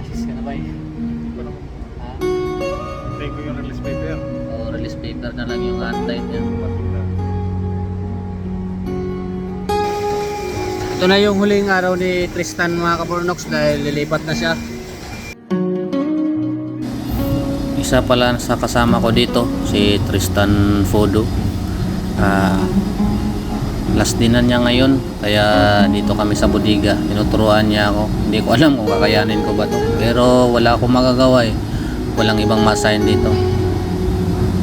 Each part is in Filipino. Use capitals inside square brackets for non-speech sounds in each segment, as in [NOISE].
Asis ka na ba eh? Hindi ko naman. Ha? Hintay ko yung release paper. O release paper na lang yung antay niya. Ito na yung huling araw ni Tristan mga kabornox dahil lilipat na siya. Isa pala sa kasama ko dito, si Tristan Fodo. Ah, last dinan niya ngayon, kaya dito kami sa bodega. Tinuturuan niya ako. Hindi ko alam kung kakayanin ko ba to. Pero wala akong magagawa eh. Walang ibang masign dito.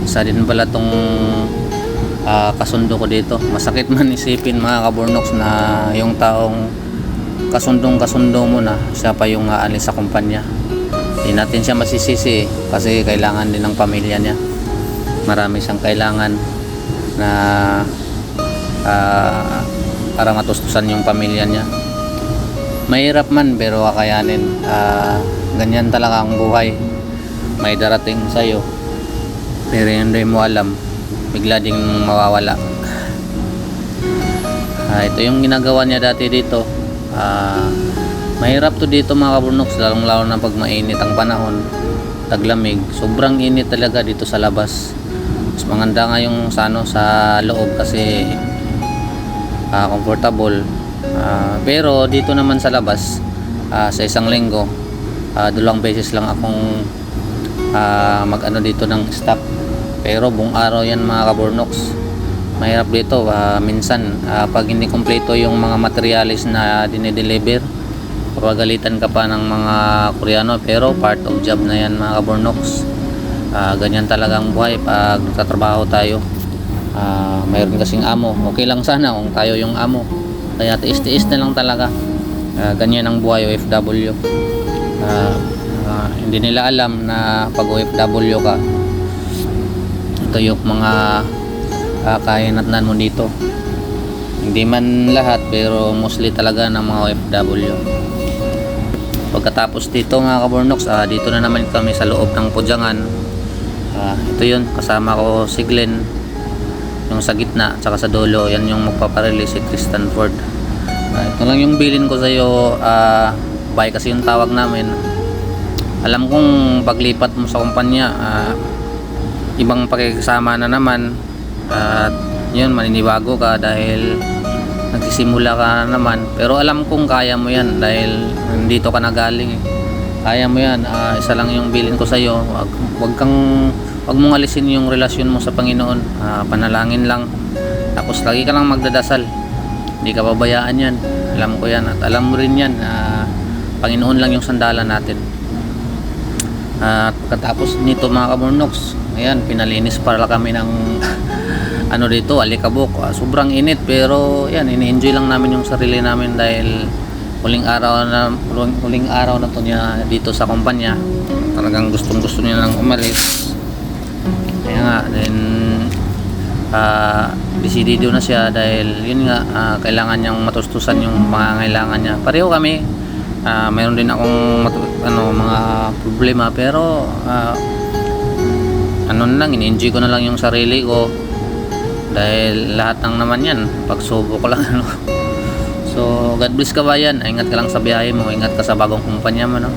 Isa din pala tong ah, kasundo ko dito. Masakit man isipin mga kabornox na yung taong kasundong kasundo mo na siya pa yung aalis sa kumpanya. Hindi natin siya masisisi eh, kasi kailangan din ng pamilya niya. Marami siyang kailangan na ah, para matustusan yung pamilya niya. Mahirap man pero kakayanin. Ah, ganyan talaga ang buhay. May darating sa'yo. Pero hindi mo alam bigla ding mawawala. Ah, ito yung ginagawa niya dati dito. Ah, mahirap to dito mga kabunok, lalong lalo na pag mainit ang panahon, taglamig. Sobrang init talaga dito sa labas. Mas maganda nga yung sa, ano, sa loob kasi ah, comfortable. Ah, pero dito naman sa labas, ah, sa isang linggo, ah, dalawang beses lang akong ah, mag-ano dito ng stop. Pero buong araw yan mga kabornox. Mahirap dito ah, minsan ah, pag hindi kompleto yung mga materialis na dinideliver papagalitan ka pa ng mga koreano. Pero part of job na yan mga kabornox. Ah, ganyan talaga ang buhay pag nagtatrabaho tayo Ah, mayroon kasing amo. Okay lang sana kung tayo yung amo. Kaya tiis-tiis na lang talaga. Ah, ganyan ang buhay OFW Ah, ah, hindi nila alam na pag OFW ka ito yung mga uh, kahinatnan mo dito. Hindi man lahat pero mostly talaga ng mga OFW pagkatapos dito mga kabornox ah, dito na naman kami sa loob ng Pujangan Ah, ito yun kasama ko si Glenn yung sa gitna tsaka sa dulo yan yung magpaparelease si Tristan Ford. Ah, ito lang yung bilin ko sa iyo uh, buy kasi yung tawag namin. Alam kong paglipat mo sa kumpanya ah, ibang pakikisama na naman. At yun maninibago ka dahil nagsisimula ka na naman. Pero alam kong kaya mo yan dahil nandito ka na galing eh. Kaya mo yan. Ah, isa lang yung bilin ko sa iyo wag, wag kang wag mong alisin yung relasyon mo sa Panginoon. Ah, panalangin lang. Tapos lagi ka lang magdadasal. Hindi ka pabayaan yan. Alam ko yan at alam mo rin yan. Na Panginoon lang yung sandalan natin. At pagkatapos nito mga kamurnoks, ayan, pinalinis para kami ng [LAUGHS] ano dito, alikabok. Ah, sobrang init pero yan, ini-enjoy lang namin yung sarili namin dahil huling araw na huling, araw na to niya dito sa kumpanya. Talagang gustong gusto niya lang umalis. Kaya nga, then ah decidido na siya dahil yun nga, ah, kailangan niyang matustusan yung mga kailangan niya. Pareho kami, Ah, mayroon din akong ano mga problema pero ah, ano lang ini-enjoy ko na lang yung sarili ko dahil lahat ng naman yan pagsubok lang ano [LAUGHS] so God bless ka ba yan ingat ka lang sa biyahe mo ingat ka sa bagong kumpanya mo no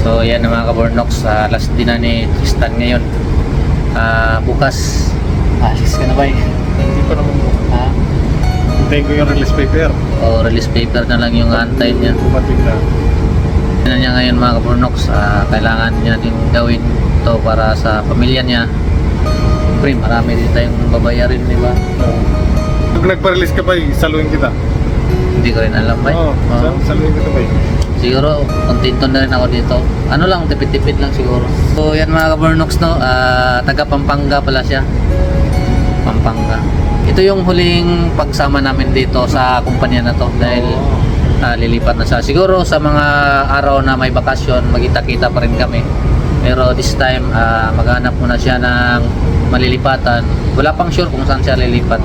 so yan na mga kabornox sa last din na ni Tristan ngayon Ah, bukas alis ka na ba eh Hindi ko naman. ha? Hintay ko yung release paper. o release paper na lang yung antay niya Dumating na. Yan niya ngayon mga kaburnox, ah, kailangan niya din gawin to para sa pamilya niya. Siyempre, marami din tayong babayarin, di ba? Oo. Pag nagpa-release ka ba, saluhin kita. Hindi ko rin alam ba? Oo, sal- saluhin kita ba? Siguro, kontento na rin ako dito. Ano lang, tipid-tipid lang siguro. So, yan mga kaburnox, no? Ah, taga Pampanga pala siya. Pampanga. Ito yung huling pagsama namin dito sa kumpanya na to dahil ah, lilipat na siya. Siguro sa mga araw na may bakasyon, magkita-kita pa rin kami. Pero this time, ah, maghanap muna siya ng malilipatan. Wala pang sure kung saan siya lilipat.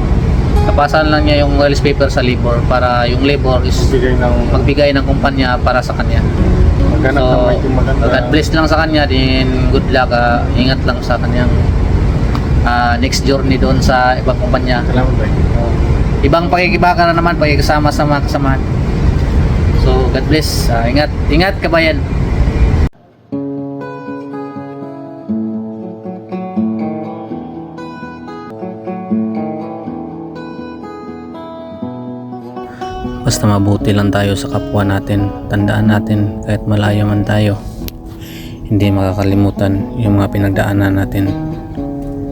Kapasan lang niya yung release paper sa labor para yung labor is Bigay ng magbigay ng kumpanya para sa kanya. maghanap ng So, medyo maganda. God bless lang sa kanya din. Good luck. ah, ingat lang sa kanyang ah, next journey doon sa ibang kumpanya. Salamat ba? Ibang pakikibaka na naman, pakikisama sa mga kasamahan. So, God bless. Ah, ingat, ingat kabayan. Basta mabuti lang tayo sa kapwa natin. Tandaan natin kahit malayo man tayo. Hindi makakalimutan yung mga pinagdaanan natin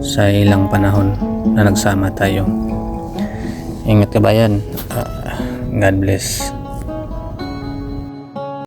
sa ilang panahon na nagsama tayo. Ingat kabayan. Ah, God bless.